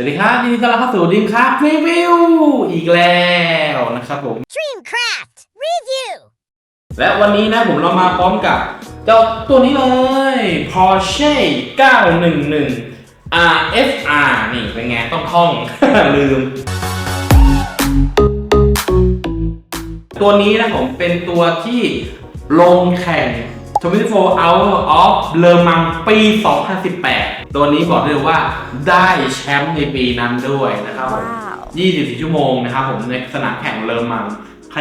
วัสดีครับยินดีต้อนรับเข้าสู่ดิมครับรีวิวอีกแล้วนะครับผม Dreamcraft Review และวันนี้นะผมเรามาพร้อมกับเจ้าตัวนี้เลย Porsche 911 RFR นี่เป็นไงต้องท่อง ลืม ตัวนี้นะผมเป็นตัวที่ลงแข่ง 24 Hour of Le Mans ปี 2018 ตัวนี้บอกได้เลยว่าได้แชมป์ในปีนั้นด้วยนะครับผมว้าว24 ชั่วโมงนะครับผมในสนามแข่งเลอมังใคร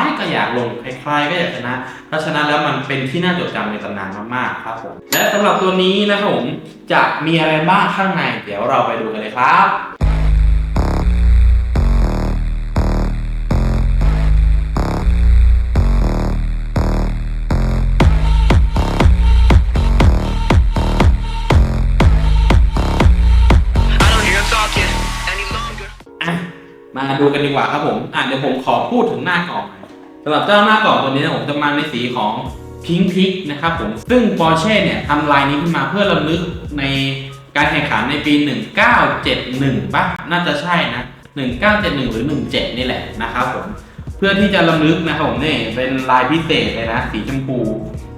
ๆก็อยากลงใครๆก็อยากชนะถ้าชนะแล้วมันเป็นที่น่าจดจำในตำนานมากๆครับผมและสำหรับตัวนี้นะครับผมจะมีอะไรบ้างข้างใน เดี๋ยวเราไปดูกันเลยครับ ดูกันดีกว่าครับผมอะเดี๋ยวผมขอพูดถึงหน้ากล่องสำหรับเจ้าหน้ากล่องตัวนี้นะผมจะมาในสีของพิงพิกนะครับผมซึ่ง Porsche เนี่ยทำลายนี้ขึ้นมาเพื่อระลึกในการแข่งขันในปี 1971ป่ะน่าจะใช่นะ 1971 หรือ 17 นี่แหละนะครับผมเพื่อที่จะระลึกนะครับผมนี่เป็นลายพิเศษเลยนะ สีชมพู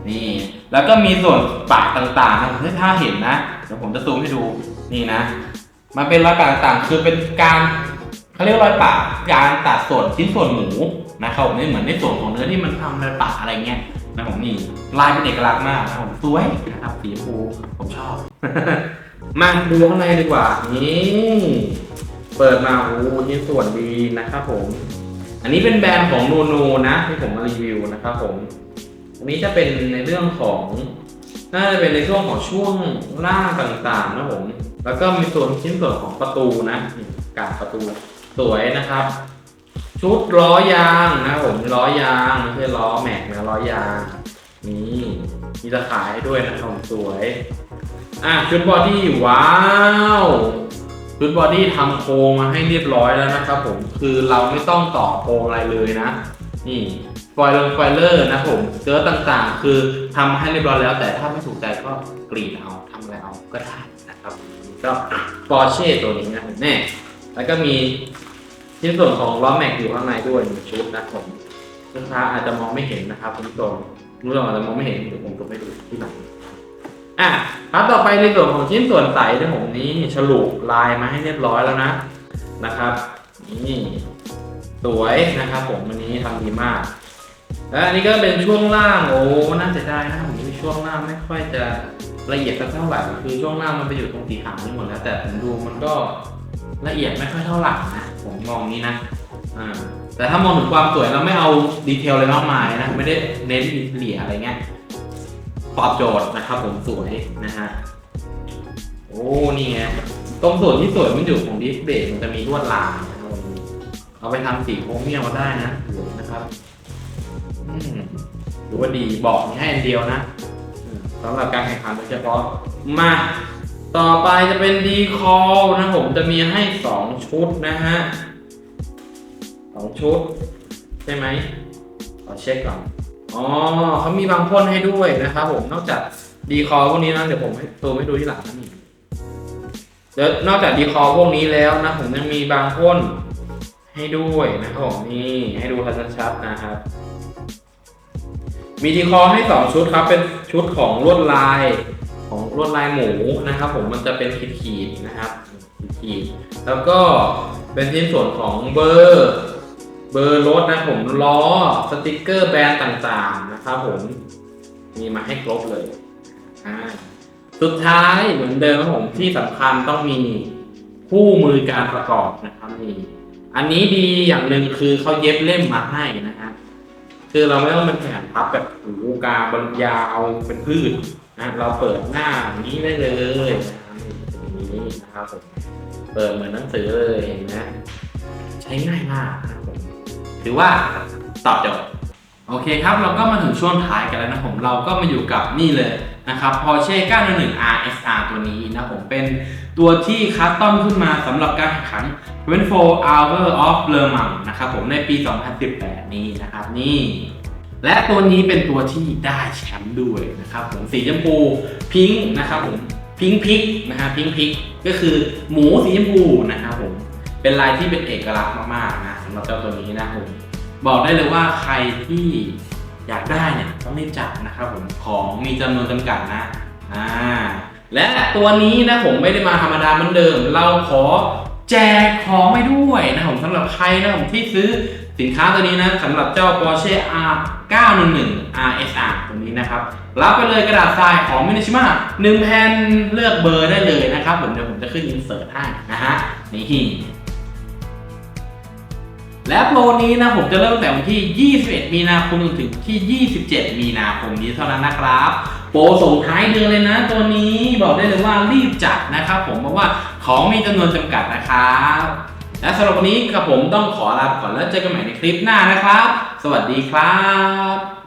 นี่แล้วก็มีส่วนปากต่างๆนะผมถ้าเห็นนะเดี๋ยวผมจะซูมให้ดูนี่นะ มันเป็นรอยปากต่างๆคือเป็นการ เขาเรียกวรอยปากการตัดส่วนชิ้นส่วนหมูนะครับผมนี่เหมือนในส่วนของเนื้อที่มันทำในปากอะไรเงี้ยนะผมนี่ลายเป็นเอกลักษณ์มากนะครับผมสวยนะครับสีชมพูผมชอบ มาดูข้างในดีกว่านี่เปิดมาโอ้โหชิ้นส่วนดีนะครับผม อันนี้เป็นแบรนด์ของนูนูนะที่ผมมารีวิวนะครับผมอันนี้จะเป็นในเรื่องของน่าจะเป็นในช่วงของช่วงล่างต่างๆนะผม แล้วก็มีส่วนชิ้นส่วนของประตูนะกาบประตู สวยนะครับ ชุดล้อยางนะผมล้อยางไม่ใช่ล้อแม็กนะล้อยางนี่มีตะขายด้วยนะครับผมสวยอะชุดบอดี้ว้าวชุดบอดี้ทำโครงมาให้เรียบร้อยแล้วนะครับผมคือเราไม่ต้องต่อโครงอะไรเลยนะ นี่ไฟลงไฟเลอร์นะผมเกลือต่างๆ คือทำให้เรียบร้อยแล้ว แต่ถ้าไม่ถูกใจก็กรีดเอาทำอะไรเอาก็ได้นะครับ ก็ปอร์เช่ตัวนี้นะผมแน่แล้วก็มี ชิ้นส่วนของล้อแม็กอยู่ข้างในด้วยหนึ่งชุดนะผมลูกค้าอาจจะมองไม่เห็นนะครับคุณผู้ชมคุณผู้ชมอาจจะมองไม่เห็นเดี๋ยวผมจะให้ดูที่หลังอะครับต่อไปในส่วนของชิ้นส่วนใสที่ผมนี้ฉลุลายมาให้เรียบร้อยแล้วนะนะครับนี่สวยนะครับ ผมวันนี้ทำดีมากและอันนี้ก็เป็นช่วงล่างโอ้น่าจะได้นะผมว่ช่วงล่างไม่ค่อยจะละเอียดสักเท่าไหร่คือช่วงล่างมันไปอยู่ตรงสีขาวนี่หมดแล้วแต่ผมดูมันก็ละเอียดไม่ค่อยเท่าไหร่นะ มองนี้นะอ่าแต่ถ้ามองถึงความสวยเราไม่เอาดีเทลอะไรมากมายนะไม่ได้เน้นเหลี่ยอะไรเงี้ยตอบโจทย์นะครับผมสวยนะฮะโอ้นี่ไงตรงส่วนที่สวยมันอยู่ของดิสเบรมันจะมีลวดลายนะครับเอาไปทำสีโครเมียมมาได้นะสวยนะครับอืมถือว่าดีบอกนี้ให้อันเดียวนะสำหรับการแข่งขันโดยเฉพาะมาต่อไปจะเป็นดีคอลนะผมจะมีให้สองชุดนะฮะ สองชุด ใช่ไหมขอเช็คก่อนอ๋อเขามีบางพ่นให้ด้วยนะครับผมนอกจากดีคอพวกนี้นะเดี๋ยวผมให้ตัวให้ดูที่หลังนะนี่เดี๋ยวนอกจากดีคอพวกนี้แล้วนะผมยังมีบางพ่นให้ด้วยนะครับผมนี่ให้ดูชัดๆนะครับ มีดีคอให้ 2 ชุดครับ เป็นชุดของลวดลายของลวดลายหมูนะครับ ผมมันจะเป็นขีดๆนะครับขีดๆแล้วก็เป็นชิ้นส่วนของเบอร์ เบอร์รถนะผมล้อสติกเกอร์แบรนด์ต่างๆนะครับผมมีมาให้ครบเลยอ่าสุดท้ายเหมือนเดิมครับผมที่สำคัญต้องมีคู่มือการประกอบนะครับนี่อันนี้ดีอย่างหนึ่งคือเขาเย็บเล่มมาให้นะฮะคือเราไม่ต้องเป็นแผ่นพับแบบหูกาบรรยาวเป็นพืชนะเราเปิดหน้าอย่างนี้ได้เลยนะนี้นะครับผมเปิดเหมือนหนังสือเลยเห็นไหมใช้ง่ายมากนะ ถือว่าตอบโจทย์โอเคครับ เราก็มาถึงช่วงท้ายกันแล้วนะผม เราก็มาอยู่กับนี่เลยนะครับ Porsche 911 RSR ตัวนี้นะผมเป็นตัวที่คัสตอมขึ้นมาสำหรับการแข่งขัน24 Hour of Le Mans นะครับผมในปี 2018 นี้นะครับนี่ และตัวนี้เป็นตัวที่ได้แชมป์ด้วยนะครับผมสีชมพูพิงค์นะครับผมพิงพิกนะฮะพิงพิกก็คือหมูสีชมพูนะครับผม เป็นลายที่เป็นเอกลักษณ์มากๆนะสำหรับเจ้าตัวนี้นะผมบอกได้เลยว่าใครที่อยากได้เนี่ยต้องรีบจับนะครับผมของมีจำนวนจำกัดนะอ่าและตัวนี้นะผมไม่ได้มาธรรมดาเหมือนเดิม เราขอแจกของไปด้วยนะผมสำหรับใครนะผมที่ซื้อ สินค้าตัวนี้นะสำหรับเจ้า Porsche R 911 RSR ตัวนี้นะครับ รับไปเลยกระดาษทรายของมินิชิมาหนึ่งแผ่นเลือกเบอร์ได้เลยนะครับผมเดี๋ยวผมจะขึ้นอินเสิร์ตให้นะฮะนี่และโปรนี้นะผมจะเริ่มตั้งแต่วันที่ 21 มีนาคมจนถึงที่ 27 มีนาคมนี้เท่านั้นนะครับ โปรส่งท้ายเดือนเลยนะ ตัวนี้บอกได้เลยว่ารีบจัดนะครับผมเพราะว่าของมีจำนวนจำกัดนะครับ และสำหรับวันนี้กับผมต้องขอลาไปก่อนแล้วเจอกันใหม่ในคลิปหน้านะครับ สวัสดีครับ